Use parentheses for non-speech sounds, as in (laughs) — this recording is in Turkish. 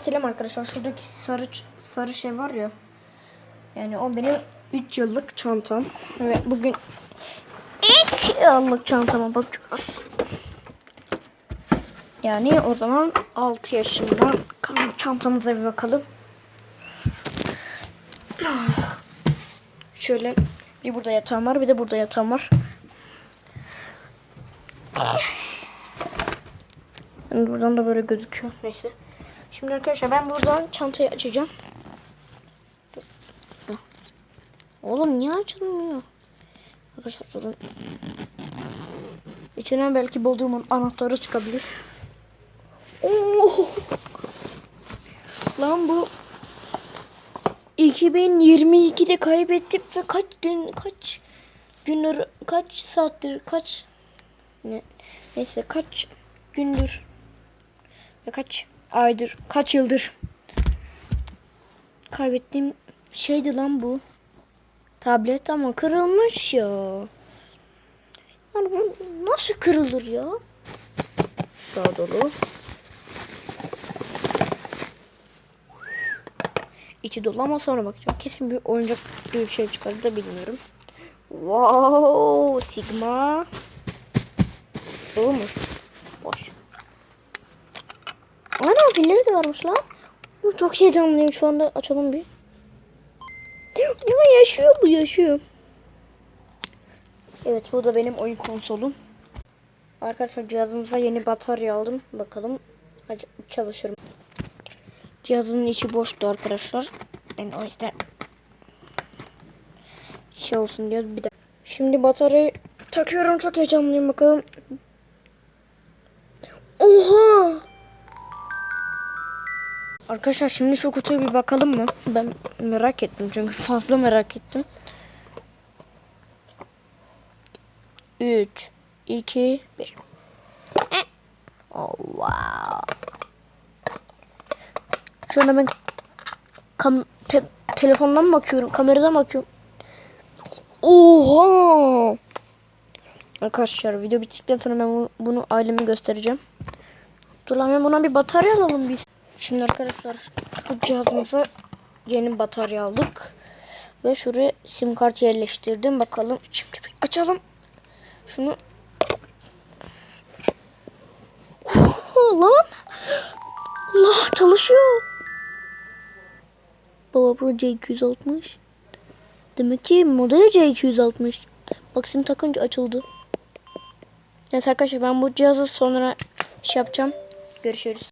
selam arkadaşlar. Şuradaki sarı sarı şey var ya. Yani o benim 3 yıllık çantam. Ve bugün 2 yıllık çantama bakıyoruz. Yani o zaman 6 yaşından kalan çantamıza bir bakalım. Şöyle bir burada yatağım var bir de burada yatağım var. Yani buradan da böyle gözüküyor. Neyse. Şimdi arkadaşlar ben buradan çantayı açacağım. Oğlum niye açılmıyor? Arkadaşlar durun. İçinden belki bulduğumun anahtarı çıkabilir. Oo! Lan bu 2022'de kaybettim ve kaç gün kaç günler kaç saattir kaç ne neyse kaç gündür ve kaç aydır kaç yıldır kaybettiğim şeydi lan bu. Tablet ama kırılmış ya. Yani bu nasıl kırılır ya? Daha dolu. İçi dolu ama sonra bakacağım. Kesin bir oyuncak gibi bir şey çıkardı da bilmiyorum. Wow sigma. Dolu mu Ana pilleri de varmış lan. Çok heyecanlıyım şu anda. Açalım bir. Ama yaşıyor bu yaşıyor. Evet bu da benim oyun konsolum. Arkadaşlar cihazımıza yeni batarya aldım. Bakalım çalışır mı? Cihazın içi boştu arkadaşlar. Ben o yüzden şey olsun diye bir de. Şimdi bataryayı takıyorum. Çok heyecanlıyım bakalım. Oha! Arkadaşlar şimdi şu kutuya bir bakalım mı? Ben merak ettim çünkü (laughs) fazla merak ettim. 3 2 1 Oh wow. Şu anda ben kam te- telefondan mı bakıyorum? Kameradan mı bakıyorum? Oha! Arkadaşlar video bittikten sonra ben bu- bunu aileme göstereceğim. Dur lan ben buna bir batarya alalım biz. Şimdi arkadaşlar bu cihazımıza yeni batarya aldık. Ve şuraya sim kart yerleştirdim. Bakalım şimdi bir açalım. Şunu. Oha, lan. Allah çalışıyor. Baba bu C260. Demek ki modeli C260. Bak sim takınca açıldı. Evet arkadaşlar ben bu cihazı sonra şey yapacağım. Görüşürüz.